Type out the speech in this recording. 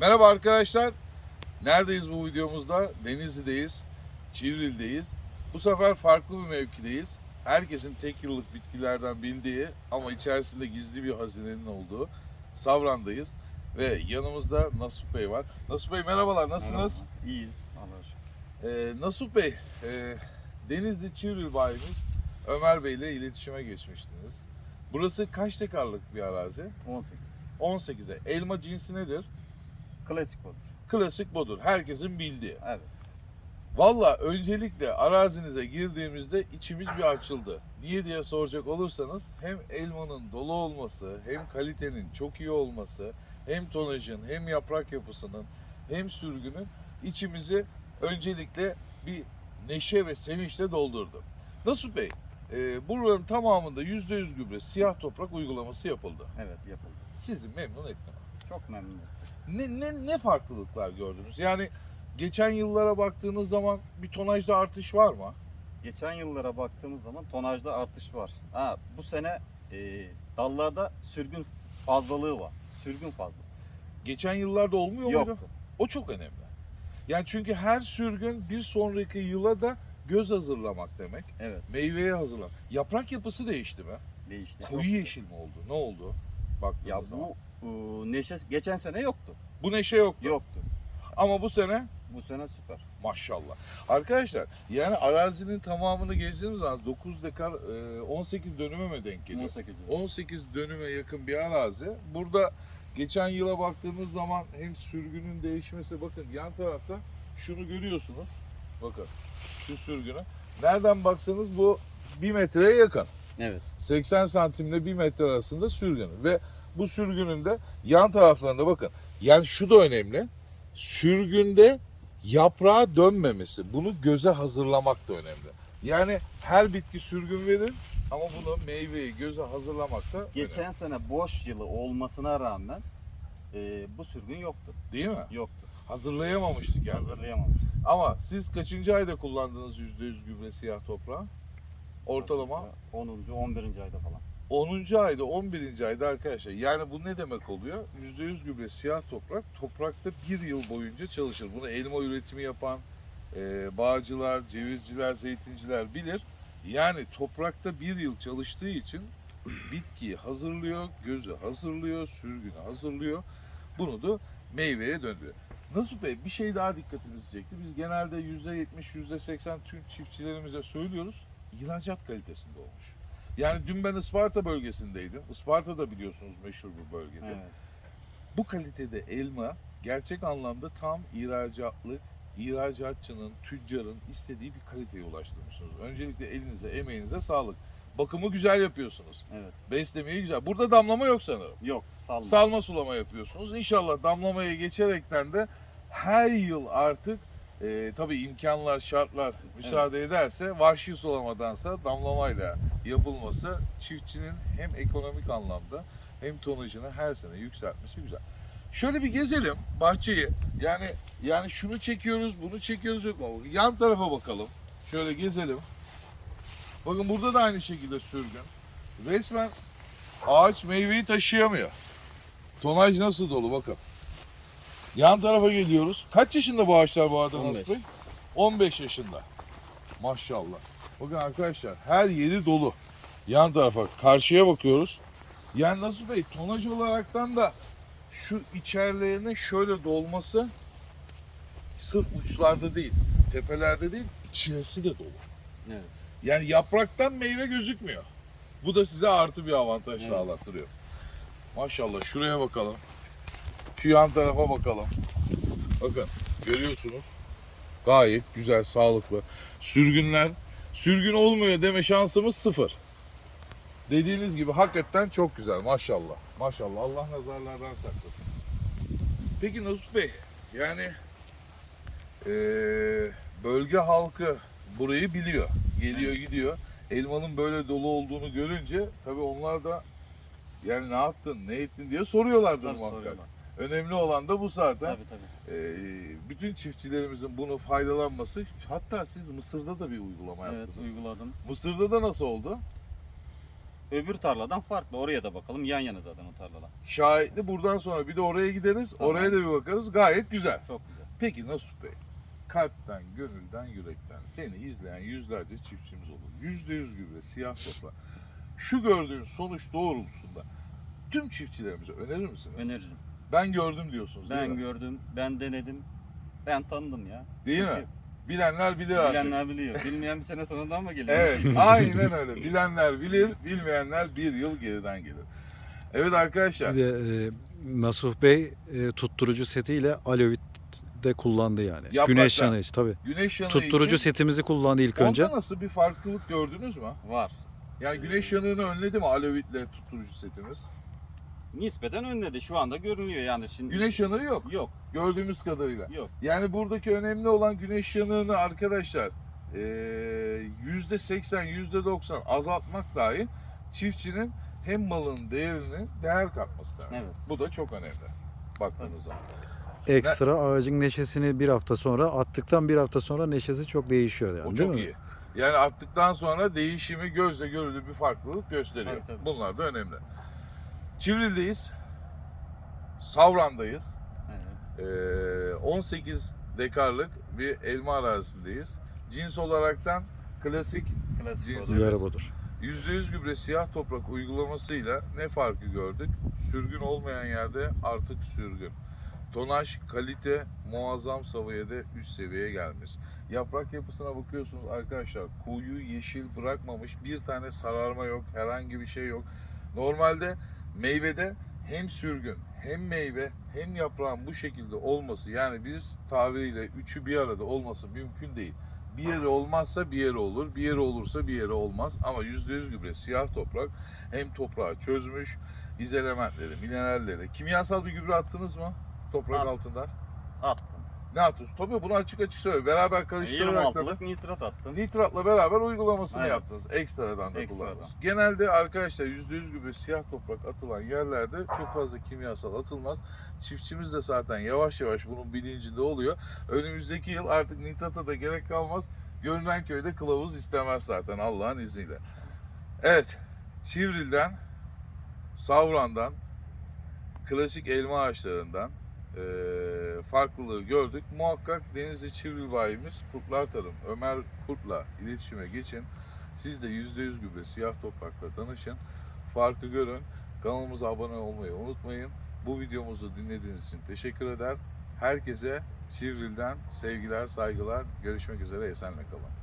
Merhaba arkadaşlar. Neredeyiz bu videomuzda? Denizli'deyiz. Çivril'deyiz. Bu sefer farklı bir mevkideyiz. Herkesin tek yıllık bitkilerden bildiği ama içerisinde gizli bir hazinenin olduğu Savran'dayız. Ve yanımızda Nasuh Bey var. Nasuh Bey merhabalar, nasılsınız? Merhaba. İyiyiz. Allah'a şükür. Ee, Nasuh Bey, e, Denizli Çivril bayimiz Ömer Bey ile iletişime geçmiştiniz. Burası kaç dekarlık bir arazi? 18. 18'e. Elma cinsi nedir? Klasik olur. Klasik budur. Herkesin bildiği. Evet. Valla öncelikle arazinize girdiğimizde içimiz bir açıldı. Niye diye soracak olursanız hem elmanın dolu olması, hem kalitenin çok iyi olması, hem tonajın, hem yaprak yapısının, hem sürgünün içimizi öncelikle bir neşe ve sevinçle doldurdu. Nasuh Bey, e, buranın tamamında %100 gübre siyah toprak uygulaması yapıldı. Evet yapıldı. Sizi memnun etti mi? Çok memnunum. Ne, ne, ne farklılıklar gördünüz? Yani geçen yıllara baktığınız zaman bir tonajda artış var mı? Geçen yıllara baktığımız zaman tonajda artış var. Ha, bu sene e, dallarda sürgün fazlalığı var. Sürgün fazla. Geçen yıllarda olmuyor muydu? Yoktu. O çok önemli. Yani çünkü her sürgün bir sonraki yıla da göz hazırlamak demek. Evet Meyveye hazırlamak. Yaprak yapısı değişti mi? değişti. Koyu yeşil mi oldu? Ne oldu? Baktığınız Ya zaman. bu e, neşe geçen sene yoktu. Bu neşe yoktu. Yoktu. Ama bu sene Bu sene süper. maşallah. Arkadaşlar yani arazinin tamamını gezdiğimiz zaman 9 dekar e, 18 dönüme mi denk geliyor? 18 yıl. 18 dönüme yakın bir arazi. Burada geçen yıla baktığınız zaman hem sürgünün değişmesi bakın yan tarafta şunu görüyorsunuz. Bakın şu sürgünü. Nereden baksanız bu 1 metreye yakın. Evet. 80 santimle 1 metre arasında sürgün. Ve bu sürgünün de yan taraflarında bakın. Yani şu da önemli. Sürgünde yaprağa dönmemesi. Bunu göze hazırlamak da önemli. Yani her bitki sürgün verir ama bunu meyveyi göze hazırlamak da önemli. Geçen sene boş yılı olmasına rağmen e, bu sürgün yoktu. Değil mi? Yoktu. Hazırlayamamıştık yani. Hazırlayamamış. Ama siz kaçıncı ayda kullandınız %100 gübre siyah toprağı? Ortalama 10. 11. ayda falan. 10. ayda 11. ayda arkadaşlar yani bu ne demek oluyor? %100 gübre siyah toprak toprakta bir yıl boyunca çalışır. Bunu elma üretimi yapan e, bağcılar, cevizciler, zeytinciler bilir. Yani toprakta bir yıl çalıştığı için bitkiyi hazırlıyor, gözü hazırlıyor, sürgünü hazırlıyor. Bunu da meyveye döndürüyor. Nasuh Bey bir şey daha dikkatimizi çekti. Biz genelde %70, %80 tüm çiftçilerimize söylüyoruz. İhracat kalitesinde olmuş. Yani dün ben Isparta bölgesindeydim. Isparta da biliyorsunuz meşhur bir bölgede. Evet. Bu kalitede elma gerçek anlamda tam ihracatlık, ihracatçının, tüccarın istediği bir kaliteye ulaştırmışsınız. Öncelikle elinize, emeğinize sağlık. Bakımı güzel yapıyorsunuz. Evet. Beslemeyi güzel. Burada damlama yok sanırım. Yok salma. Salma sulama yapıyorsunuz. İnşallah damlamaya geçerekten de her yıl artık e, tabii imkanlar, şartlar müsaade ederse vahşi sulamadansa damlamayla yapılması çiftçinin hem ekonomik anlamda hem tonajını her sene yükseltmesi güzel. Şöyle bir gezelim bahçeyi. Yani yani şunu çekiyoruz, bunu çekiyoruz yok mu? Yan tarafa bakalım. Şöyle gezelim. Bakın burada da aynı şekilde sürgün. Resmen ağaç meyveyi taşıyamıyor. Tonaj nasıl dolu bakın. Yan tarafa geliyoruz. Kaç yaşında bu ağaçlar bu arada 15. Nasuh Bey? 15 yaşında. Maşallah. Bakın arkadaşlar her yeri dolu. Yan tarafa karşıya bakıyoruz. Yani Nasuh Bey tonaj olaraktan da şu içerilerine şöyle dolması sırf uçlarda değil, tepelerde değil, içerisi de dolu. Evet. Yani yapraktan meyve gözükmüyor. Bu da size artı bir avantaj Evet. sağlattırıyor. Maşallah şuraya bakalım. Şu yan tarafa bakalım. Bakın görüyorsunuz. Gayet güzel, sağlıklı. Sürgünler, sürgün olmuyor deme şansımız sıfır. Dediğiniz gibi hakikaten çok güzel maşallah. Maşallah Allah nazarlardan saklasın. Peki Nasuh Bey yani eee, bölge halkı burayı biliyor. Geliyor gidiyor. Elmanın böyle dolu olduğunu görünce tabii onlar da yani ne yaptın, ne ettin diye soruyorlardır Tabii muhakkak. soruyorlar. Önemli olan da bu zaten. Tabii tabii. Ee, bütün çiftçilerimizin bunu faydalanması. Hatta siz Mısır'da da bir uygulama Evet yaptınız. uyguladım. Mısır'da da nasıl oldu? öbür tarladan farklı. Oraya da bakalım. Yan yana zaten o tarlalar. Şahitli buradan sonra bir de oraya gideriz. Tamam. Oraya da bir bakarız. Gayet güzel. Çok güzel. Peki Nasuh Bey, kalpten, gönülden, yürekten seni izleyen yüzlerce çiftçimiz olur. Yüzde yüz gübre, siyah toprak. Şu gördüğün sonuç doğrultusunda tüm çiftçilerimize önerir misiniz? Öneririm. Ben gördüm diyorsunuz değil Ben mi? gördüm, ben denedim. Ben tanıdım ya. Değil mi? Çünkü Bilenler bilir artık. Bilenler biliyor. Bilmeyen bir sene sonradan mı geliyor? Evet, aynen öyle. Bilenler bilir, bilmeyenler bir yıl geriden gelir. Evet arkadaşlar, Bir de e, Nasuh Bey e, tutturucu setiyle Alevit de kullandı yani. Yaprakta. Güneş yanıcı tabii. güneş yanığı Tutturucu için setimizi kullandı ilk önce. onda nasıl bir farklılık gördünüz mü? Var. Yani güneş yanığını önledi mi alevitle tutturucu setimiz? Nispeten önledi. Şu anda görünüyor yani. Şimdi Güneş yanığı yok. Yok, Gördüğümüz kadarıyla. yok. Yani buradaki önemli olan güneş yanığını arkadaşlar eee, yüzde seksen, yüzde doksan azaltmak dahi çiftçinin hem malın değerini değer katması lazım. Evet. Bu da çok önemli baktığınız zaman. Ekstra ağacın neşesini bir hafta sonra attıktan bir hafta sonra neşesi çok değişiyor yani. O çok mi? iyi. Yani attıktan sonra değişimi gözle görülür bir farklılık gösteriyor. Tabii, tabii. Bunlar da önemli. Çivril'deyiz. Savran'dayız. Evet. Ee, 18 dekarlık bir elma arazisindeyiz. Cins olaraktan klasik Klasik Cins- oldu. Ziyarı budur. %100 gübre siyah toprak uygulamasıyla ne farkı gördük? Sürgün olmayan yerde artık sürgün. Tonaj, kalite muazzam seviyede üst seviyeye gelmiş. Yaprak yapısına bakıyorsunuz arkadaşlar koyu yeşil bırakmamış bir tane sararma yok herhangi bir şey yok. Normalde meyvede hem sürgün hem meyve hem yaprağın bu şekilde olması yani biz tabiriyle üçü bir arada olması mümkün değil. Bir yeri olmazsa bir yeri olur, bir yeri olursa bir yeri olmaz. Ama %100 gübre siyah toprak hem toprağı çözmüş, iz elementleri, mineralleri. Kimyasal bir gübre attınız mı toprak At- altından? Attım. Ne atıyorsun? Tabii bunu açık açık söyle. Beraber karıştırarak da 26'lık nitrat attım. nitratla beraber uygulamasını Evet. yaptınız. Ekstradan da Ekstradan. kullandınız. Genelde arkadaşlar %100 gübre siyah toprak atılan yerlerde çok fazla kimyasal atılmaz. Çiftçimiz de zaten yavaş yavaş bunun bilincinde oluyor. Önümüzdeki yıl artık nitrata da gerek kalmaz. Görünen köyde kılavuz istemez zaten Allah'ın izniyle. Evet, Çivril'den, Savran'dan, klasik elma ağaçlarından eee, farklılığı gördük. Muhakkak Denizli Çivril bayimiz Kurtlar Tarım Ömer Kurt'la iletişime geçin. Siz de %100 gübre siyah toprakla tanışın. Farkı görün. Kanalımıza abone olmayı unutmayın. Bu videomuzu dinlediğiniz için teşekkür eder. Herkese Çivril'den sevgiler, saygılar. Görüşmek üzere. Esenle kalın.